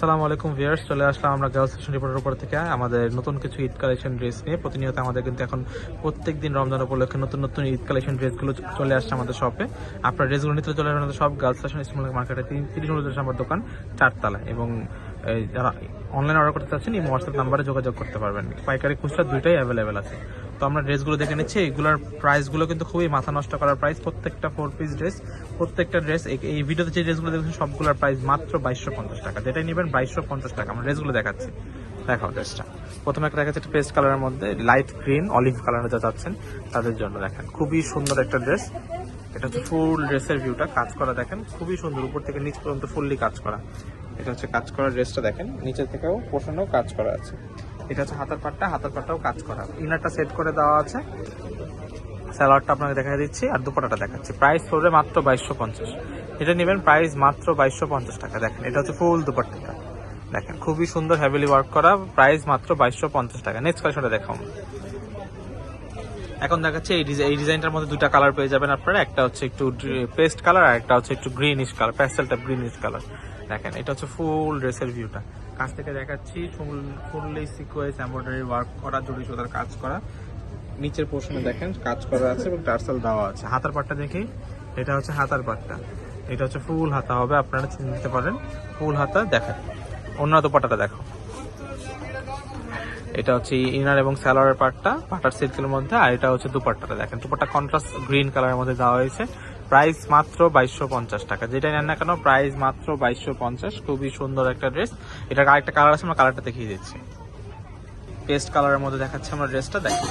আসসালামু আলাইকুম ভিউয়ার্স, চলে আসলাম আমরা গার্লস ফ্যাশন রিপোর্টের উপর থেকে। আমাদের নতুন কিছু ঈদ কালেকশন ড্রেস নিয়ে। প্রতিনিয়ত আমাদের কিন্তু এখন প্রত্যেক দিন রমজান উপলক্ষে নতুন নতুন ঈদ কালেকশন ড্রেসগুলো চলে আসছে আমাদের শপে আপনার ড্রেসগুলো নিতে চলে আসবেন সব গার্লস ফ্যাশন স্মল মার্কেটে তিরিশ উনত্রিশ নম্বর দোকান, চারতলা। এবং যারা অনলাইন অর্ডার করতে চাচ্ছেন, এই হোয়াটসঅ্যাপ নাম্বারে যোগাযোগ করতে পারবেন। পাইকারি খুচরা দুইটাই অ্যাভেলেবেল আছে। তো আমরা ড্রেসগুলো দেখে নিচ্ছি। এগুলোর প্রাইসগুলো কিন্তু খুবই মাথা নষ্ট করার প্রাইস প্রত্যেকটা ফোর পিস ড্রেস প্রত্যেকটা ড্রেস এই ভিডিওতে যে ড্রেসগুলো দেখছেন, সবগুলোর প্রাইস মাত্র বাইশশো পঞ্চাশ টাকা। যেটাই নেবেন বাইশশো পঞ্চাশ টাকা। আমরা ড্রেসগুলো দেখাচ্ছি। দেখাও ড্রেসটা প্রথমে একটা দেখাচ্ছে একটা পেস্ট কালারের মধ্যে লাইট গ্রিন অলিভ কালার যা চাচ্ছেন, তাদের জন্য দেখেন। খুবই সুন্দর একটা ড্রেস এটা হচ্ছে ফুল ড্রেসের ভিউটা কাজ করা দেখেন, খুবই সুন্দর। উপর থেকে নিচ পর্যন্ত ফুললি কাজ করা। এটা হচ্ছে কাজ করা ড্রেসটা দেখেন। নিচে থেকেও পোষণেও কাজ করা আছে। এটা হচ্ছে হাতার পাটটা। হাতার পাটটাও কাজ করা। ইনারটা সেট করে দেওয়া আছে। স্যালাডটা আপনাকে দেখা দিচ্ছি, আর দুপাটাটা দেখাচ্ছি। প্রাইস পড়বে মাত্র বাইশশো পঞ্চাশ। এটা নেবেন প্রাইস মাত্র বাইশশো পঞ্চাশ টাকা। দেখেন, এটা হচ্ছে ফুল দুপাট্টাটা। দেখেন, খুবই সুন্দর হ্যাভিলি ওয়ার্ক করা, প্রাইস মাত্র বাইশশো পঞ্চাশ টাকা। নেক্সট কালেকশনটা দেখাও। এখন দেখাচ্ছে এই ডিজাইন এই ডিজাইনটার মধ্যে দুটা কালার পেয়ে যাবেন আপনারা। একটা হচ্ছে একটু পেস্ট কালার আর একটা হচ্ছে একটু গ্রিনিশ কালার প্যাস্টেলটা গ্রিনিশ কালার দেখেন, এটা হচ্ছে ফুল ড্রেসের ভিউটা কাছ থেকে দেখাচ্ছি, full fully sequence embroidery work করা জড়ি সুতার কাজ করা। নিচের পোর্শনে দেখেন, কাজ করা আছে এবং টার্সেল দেওয়া আছে। হাতার পাটটা দেখি। এটা হচ্ছে হাতার পাটটা। এটা হচ্ছে ফুল হাতা হবে, আপনারা নিতে পারেন। ফুল হাতা দেখেন। অন্য দোপাটাটা দেখো। এটা হচ্ছে ইনার এবং স্যালোয়ারের পার্টটা পাটার সিল্কের মধ্যে, আর এটা হচ্ছে দুপাট্টাটা দেখেন। দুপাট্টা কন্ট্রাস্ট গ্রিন কালারের মধ্যে দেওয়া হয়েছে। প্রাইস মাত্র বাইশশো পঞ্চাশ টাকা। যেটা নেন না কেন প্রাইস মাত্র বাইশশো পঞ্চাশ। খুবই সুন্দর একটা ড্রেস এটার আরেকটা কালার আছে, আমরা কালারটা দেখিয়ে দিচ্ছি। পেস্ট কালারের মধ্যে দেখাচ্ছে, আমরা ড্রেসটা দেখি।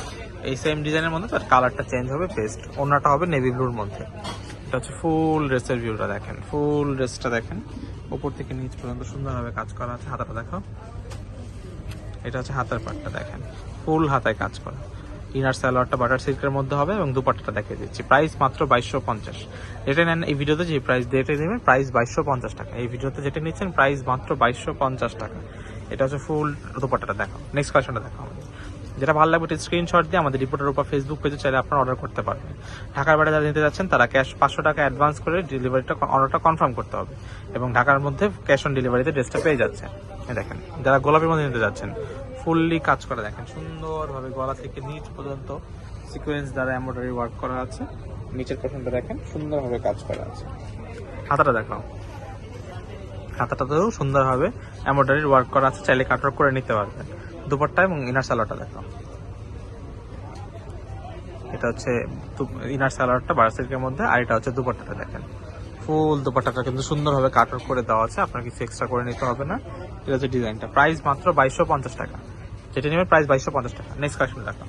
এই সেম ডিজাইনের মধ্যে তার কালারটা চেঞ্জ হবে পেস্ট অন্যটা হবে নেভি ব্লুর মধ্যে। এটা হচ্ছে ফুল ড্রেসের ভিউটা দেখেন। ফুল ড্রেসটা দেখেন। উপর থেকে নিচ পর্যন্ত সুন্দরভাবে কাজ করা আছে। হাতাটা দেখো। এটা হচ্ছে হাতার পাটটা দেখেন। ফুল হাতায় কাজ করা। ইনার স্যালোয়ারটা বাটার সিল্কের মধ্যে হবে এবং দুপাট্টাটা দেখিয়ে দিচ্ছি। প্রাইস মাত্র বাইশশো পঞ্চাশ। যেটা নেন এই ভিডিওতে যে প্রাইস দিয়ে নেবেন প্রাইস বাইশশো পঞ্চাশ টাকা। এই ভিডিওতে যেটা নিচ্ছেন প্রাইস মাত্র বাইশশো পঞ্চাশ টাকা। এটা হচ্ছে ফুল দুপাট্টাটা, দেখো। নেক্সট কালেকশনটা দেখো আমাদের। যেটা ভালো লাগবে স্ক্রিনশট দিয়ে আমাদের রিপোর্টের উপর ফেসবুক পেজে চাইলে আপনারা অর্ডার করতে পারবেন। ঢাকার বাইরে যারা নিতে যাচ্ছেন, তারা ক্যাশ পাঁচশো টাকা অ্যাডভান্স করে ডেলিভারিটা অর্ডারটা কনফার্ম করতে হবে। এবং ঢাকার মধ্যে ক্যাশ অন ডেলিভারিতে ড্রেসটা পেয়ে যাচ্ছে দেখেন, যারা গোলাপের মধ্যে নিতে যাচ্ছেন ফুললি কাজ করা দেখেন, সুন্দরভাবে গলা থেকে নিচ পর্যন্ত সিকোয়েন্স দ্বারা এমব্রয়ডারি ওয়ার্ক করা আছে। নিচের পোর্শনটা দেখেন, সুন্দরভাবে কাজ করা আছে। হাতাটা দেখাও। হাতাটাতেও সুন্দরভাবে এমব্রয়ডারি ওয়ার্ক করা আছে, চাইলে কাটওয়ার্ক করে নিতে পারবেন। দুপাট্টা এবং ইনার সালোয়ারটা দেখাও এটা হচ্ছে ইনার সালোয়ারটা বারো সিল্কের মধ্যে, আর এটা হচ্ছে দুপাট্টাটা দেখেন। ফুল দুপাট্টাটা কিন্তু সুন্দরভাবে কাটওয়ার্ক করে দেওয়া আছে, আপনার কিছু এক্সট্রা করে নিতে হবে না। এটা হচ্ছে ডিজাইনটা প্রাইস মাত্র বাইশশো টাকা। যেটা নেবে প্রাইস বাইশশো টাকা। নেক্সট কালেকশন দেখা।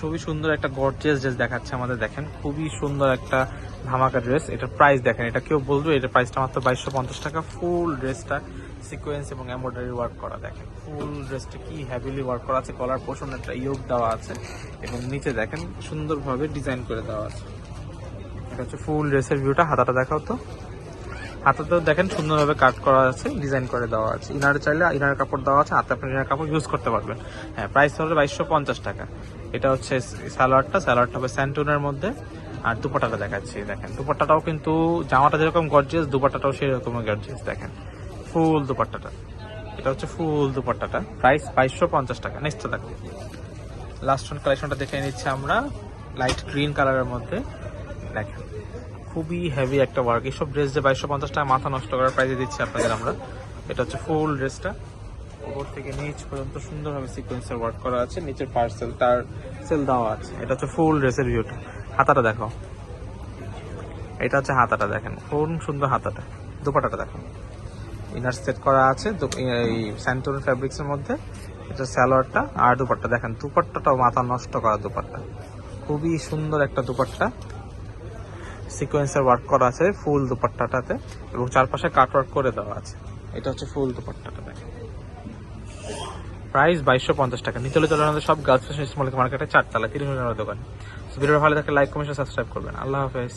খুবই সুন্দর একটা গর্জিয়াস ড্রেস দেখাচ্ছে আমাদের, দেখেন। খুবই সুন্দর একটা ধামাকা ড্রেস এটার প্রাইস দেখেন, এটা কেউ বলবে এটা প্রাইসটা মাত্র বাইশশো পঞ্চাশ টাকা। ফুল ড্রেসটা সিকোয়েন্স এবং এমব্রয়ডারি ওয়ার্ক করা, দেখেন। ফুল ড্রেসটা কি হ্যাভিলি ওয়ার্ক করা আছে কলার পোর্শন একটা ইয়োগ দেওয়া আছে এবং নিচে দেখেন সুন্দরভাবে ডিজাইন করে দেওয়া আছে। এটা হচ্ছে ফুল ড্রেসের ভিউটা হাতাটা দেখাও তো। হাতাতেও দেখেন সুন্দরভাবে কাট করা আছে ডিজাইন করে দেওয়া আছে। ইনার চাইলে ইনার কাপড় দেওয়া আছে, হাতে আপনি ইনার কাপড় ইউজ করতে পারবেন। হ্যাঁ প্রাইস হলো বাইশশো পঞ্চাশ টাকা। এটা হচ্ছে সালোয়ারটা সালোয়ারটা হবে স্যান্টুনের মধ্যে। আর দুপাটাটা দেখাচ্ছি, দেখেন। দুপাট্টাটাও কিন্তু জামাটা যেরকম গর্জিয়াস দুপাট্টাটাও সেরকম গর্জিয়াস দেখেন। ফুল দুপাট্টাটা। এটা হচ্ছে ফুল দুপাট্টাটা। প্রাইস বাইশশো পঞ্চাশ টাকা। নেক্সট থাকবে লাস্ট কালেকশনটা দেখে নিচ্ছি আমরা লাইট গ্রিন কালারের মধ্যে। দেখেন। খুবই হেভি একটা ওয়ার্ক এইসব ড্রেস যে বাইশশো পঞ্চাশ টাকা মাথা নষ্ট করার প্রাইজে দিচ্ছি আপনাদের আমরা। এটা হচ্ছে ফুল ড্রেসটা উপর থেকে নিচ পর্যন্ত সুন্দরভাবে সিকোয়েন্সের ওয়ার্ক করা আছে। নিচের পার্সেল তার সেল দেওয়া আছে। এটা হচ্ছে ফুল ড্রেসের ভিউটা হাতাটা দেখো। এটা হচ্ছে হাতাটা দেখেন। কোন সুন্দর হাতাটা। দুপাটাটা দেখেন ইনার সেট করা আছে এই স্যান্টোন ফ্যাব্রিক্সের মধ্যে। এটা স্যালোয়ারটা আর দুপাট্টা। দেখেন, দুপাট্টাটাও মাথা নষ্ট করা দুপাট্টা। খুবই সুন্দর একটা দুপাট্টা। সিকোয়েন্সের ওয়ার্ক করা আছে ফুল দুপাট্টাটাতে এবং চারপাশে কাট ওয়ার্ক করে দেওয়া আছে। এটা হচ্ছে ফুল দুপাট্টাটা দেখেন। প্রাইস বাইশশো পঞ্চাশ টাকা। নিচলে চলে আমাদের সব গার্লস ফ্যাশন স্মল মার্কেটে চারতলা, তিরিশ দোকান। ভিডিওটা ভালো থাকলে লাইক কমেন্ট সাবস্ক্রাইব করবেন। আল্লাহ হাফেজ।